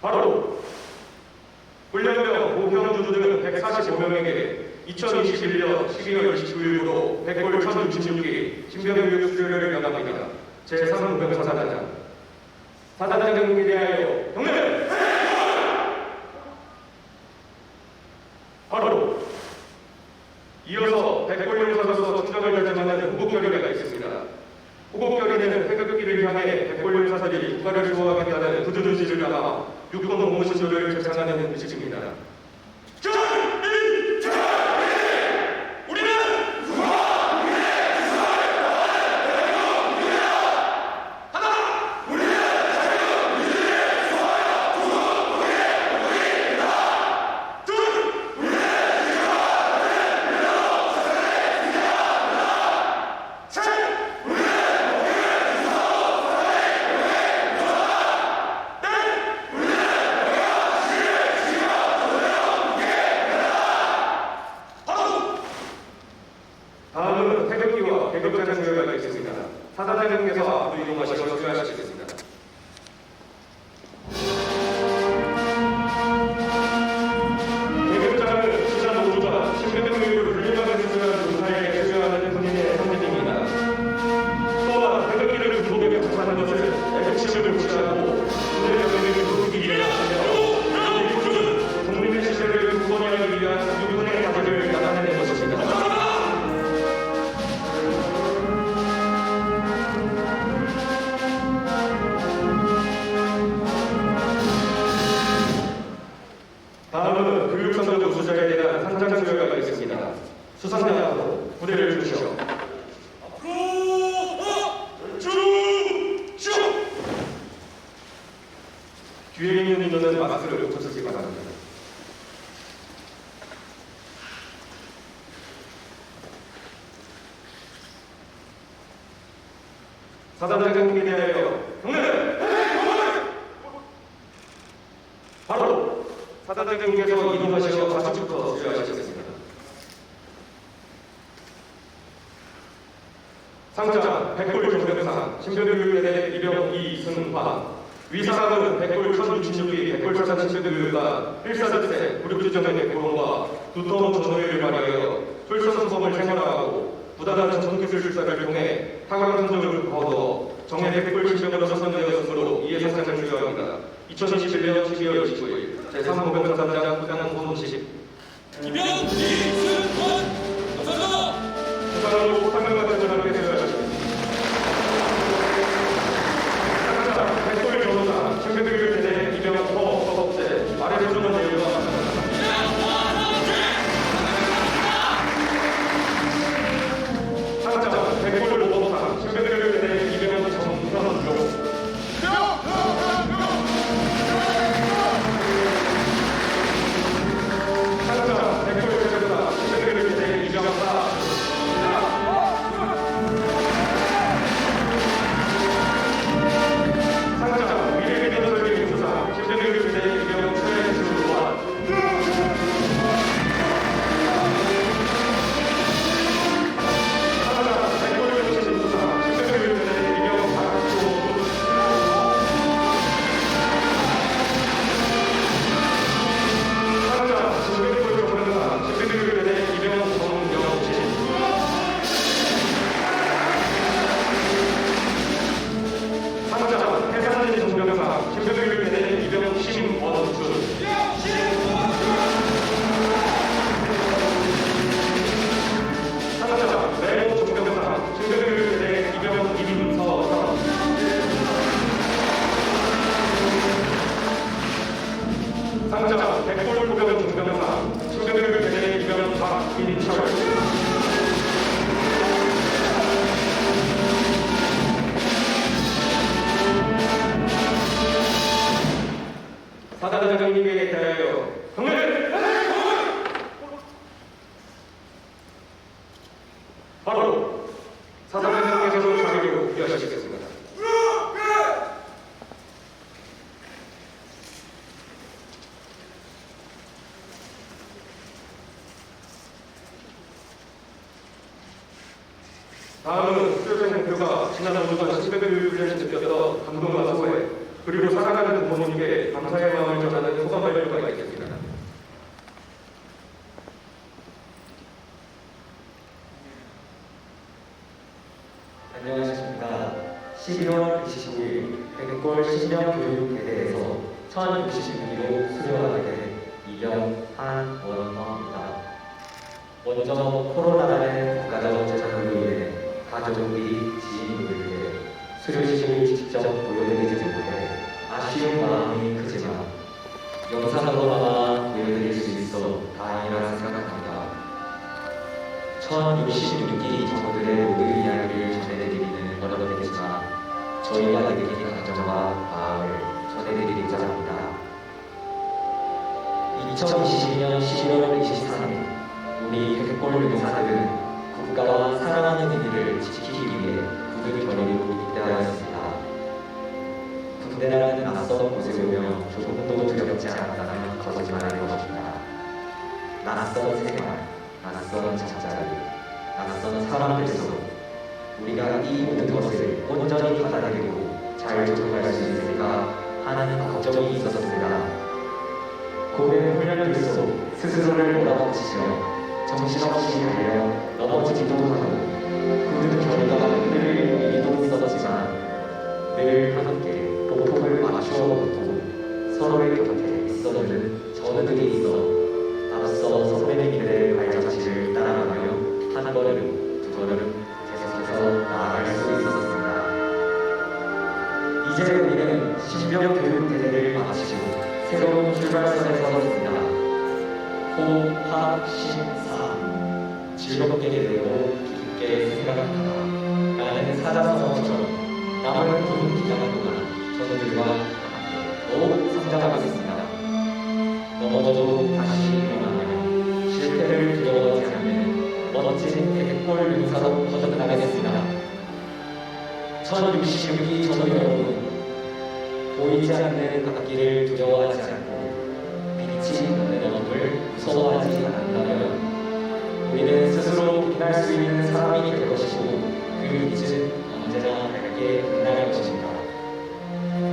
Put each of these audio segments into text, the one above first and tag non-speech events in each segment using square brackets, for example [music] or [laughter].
바로 훈련병 보병주들 145명에게 2021년 12월 19일로 백골 1066기 신병교육 수료를 명합니다. 제3호 병사단장 사단장 경국에 대하여 경례! 상장 백골 정병상 신변교육대 이병 이승화 위사감은 백골 1066기 백골 철산 신변교육과 일사득생 무력주정의 고론과 두터운 전호회를 발휘하여 솔선수범을 생활하고 부단한 전기술사를 통해 탁월한 성적을 거둬 정예 백골 신변으로 선정되었으므로 이에 상장을 수여합니다. 2027년 12월 29일 제3보병사단장 부당 본식 이병 이승원 다음은 수요생 목표가 지난 5주간 신변교육 훈련에 느꼈던 감동과 소회 그리고 살아가는 부모님께 감사의 마음을 전하는 소감 발표가 있겠습니다. 안녕하십니까. 12월 29일 백골 신명교육대대에서 1066기로 수료하게 된 이경 한원화입니다. 먼저 코로나라는 국가적 재난으로 인해 가족이 지인들에게 수료식을 직접 보여드리지 못해 아쉬운 마음이 크지만 영상으로나마 보여드릴 수 있어 다행이라 생각합니다. 1066기 정부들의 모든 이야기를 전해드리기는 어렵겠지만 저희가 느낀 감정과 마음을 전해드리고자 합니다. 2022년 12월 23일 우리 백골 용사들은 국가와 사랑하는 의미를 지키기 위해 군을 겨루고 입대하였습니다. 군대라는 낯선 곳에 오며 조금도 두렵지 않았다는 거짓말일 것입니다. 낯선 생활, 낯선 잠자리, 낯선 사람들 속 우리가 이 모든 것을 온전히 받아들이고 잘 적용할 수 있을까 하는 걱정이 있었습니다. 고된 훈련을 들수록 스스로를 몰아붙이시며 정신없이 달려 넘어지기도 보이지 않는 앞길을 두려워하지 않고 빛이 없는 어둠을 무서워하지 않는다면 우리는 스스로 빛날 수 있는 사람이 될 것이고 그 빛은 언제나 밝게 빛날 것입니다.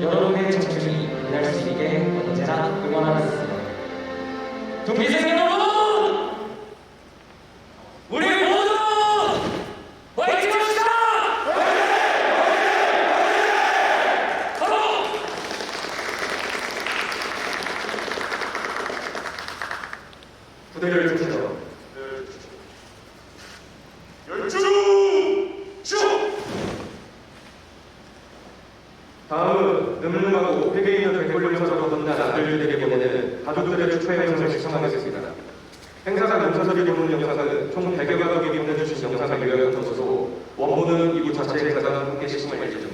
여러분의 청춘이 빛날 수 있게 언제나 응원하겠습니다. 여러분! 우리 모두 화이팅합시다! 바로 부대를 통해서 다음은 늠름하고 회개 있는 백골용사로 건넌 아들들에게 보내는 가족들의 축하 영상을 시청하겠습니다. 행사장 용사들이 보는 영상은 총 100여 가족이 보내주신 영상을 요약한 것으로 원본은 이부 자체 행사가 함께 시청할 예정입니다.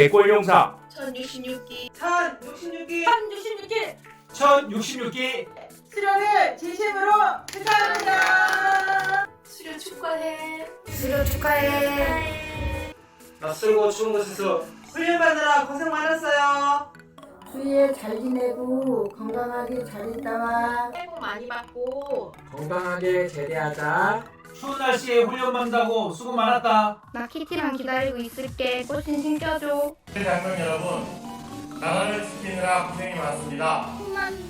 백골 용사. 1066기. 1066기. 1066기. 1066기. 수련을 진심으로 축하합니다. 수료 축하해. 수료 축하해. 낯설고 추운 곳에서 훈련받느라 고생 많았어요. 주위에 잘 지내고 건강하게 잘 있다와. 새해 복 많이 받고. 건강하게 제대하자. 추운 날씨에 훈련받는다고 수고 많았다 나 키티랑 기다리고 있을게. 꽃신 신겨줘. 장병 여러분, 나라를 지키느라 고생이 많습니다.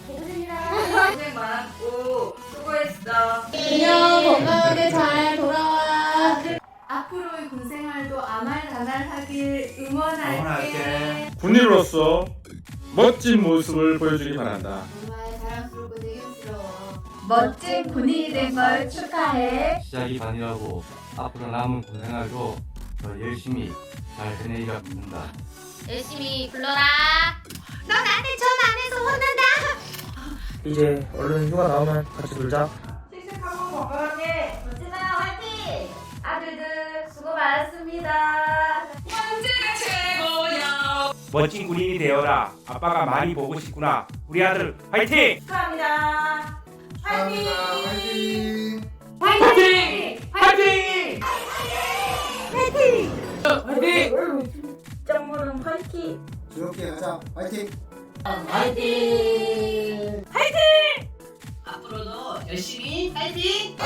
고생 많았고 수고했어 안녕. 건강하게 잘 돌아와. 앞으로의 군 생활도 아말다날하길 응원할게 군인으로서 멋진 모습을 보여주기 바란다. 멋진 군인이 된 걸 축하해 시작이 반이라고 앞으로 남은 고생활도 더 열심히 잘 해내리라 믿는다. 열심히 불러라. 너 나한테 전화 안 해서 혼난다. 이제 얼른 휴가 나오면 같이 놀자. 씩씩하고 건강하게 멋지다 화이팅 아들들 수고 많았습니다 왕제가 최고야 멋진 군인이 되어라 아빠가 많이 보고 싶구나 우리 아들 화이팅 축하합니다. 화이팅! 화이팅 화이팅 화이팅 정모름 화이팅! 즐겁게 가자 화이팅 화이팅 앞으로도 열심히 화이팅!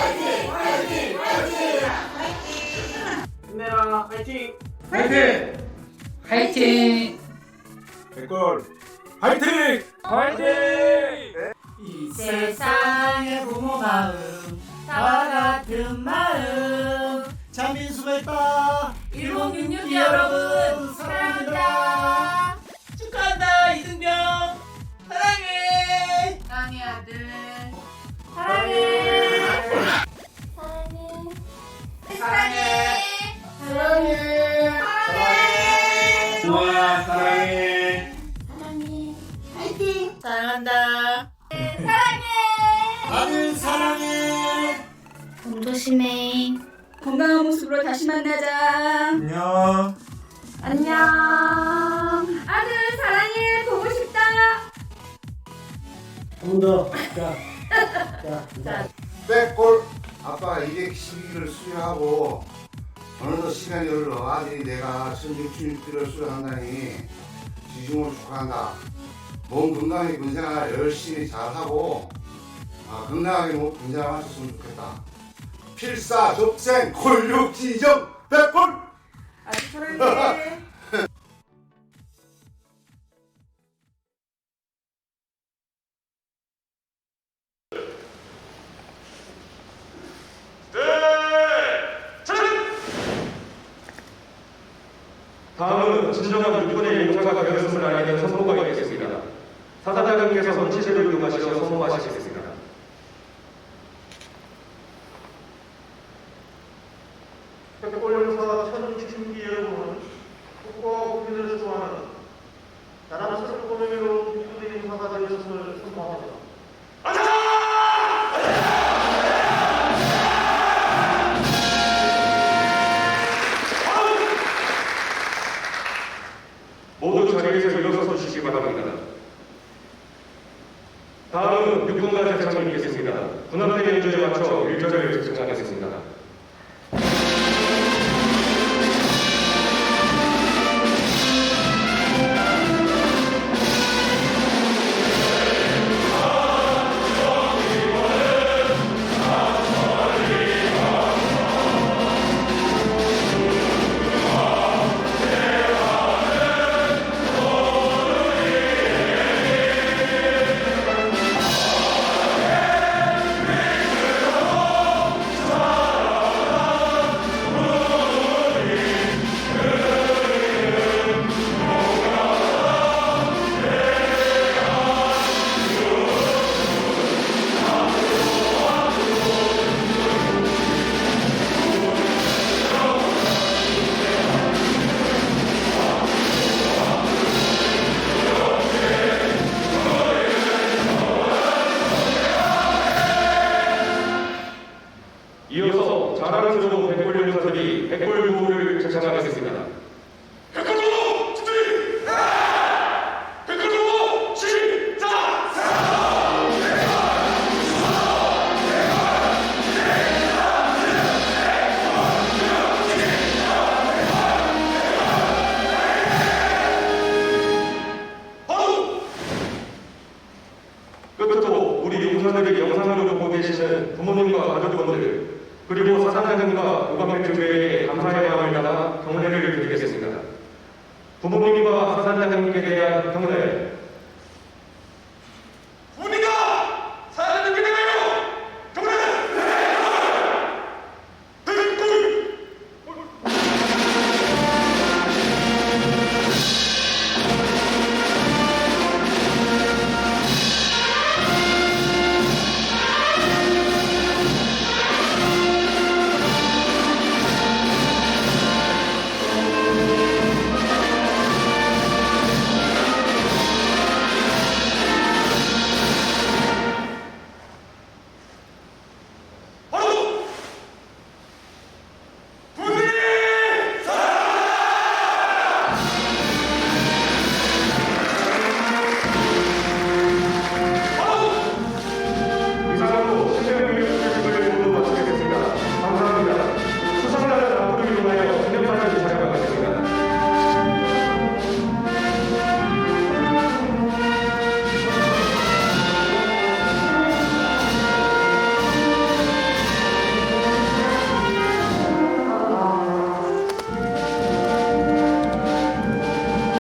힘내라 화이팅 화이팅! 화이팅! 백골 화이팅! 화이팅 이 세상의 부모 마음 다 같은 마음. 장민수가 있다 1066 여러분 사랑합니다. 축하한다 이승병. 사랑해. 사랑해 아들. 사랑해. 사랑해. 사랑해. 부모야 사랑해. 사랑한다 조심해. 건강한 모습으로 다시 만나자 안녕 안녕 아들 사랑해 보고 싶다 더. 자, 자, 자. 백골 아빠가 212기를 수리하고 어느덧 시간이 흘러 아들이 내가 1661을 수련한다니 지중을 축하한다. 몸 건강히 군생활 열심히 잘하고 아, 건강하게 뭐 군생활 하셨으면 좋겠다. 필사 족생 콜육지정 백골 아주 사랑해. [laughs] 다음은 진정한 육군의 용사가 되었음을 알리는 선포가 있겠습니다. 사단장님께서 선치제를 이용하시어 선포하시겠습니다.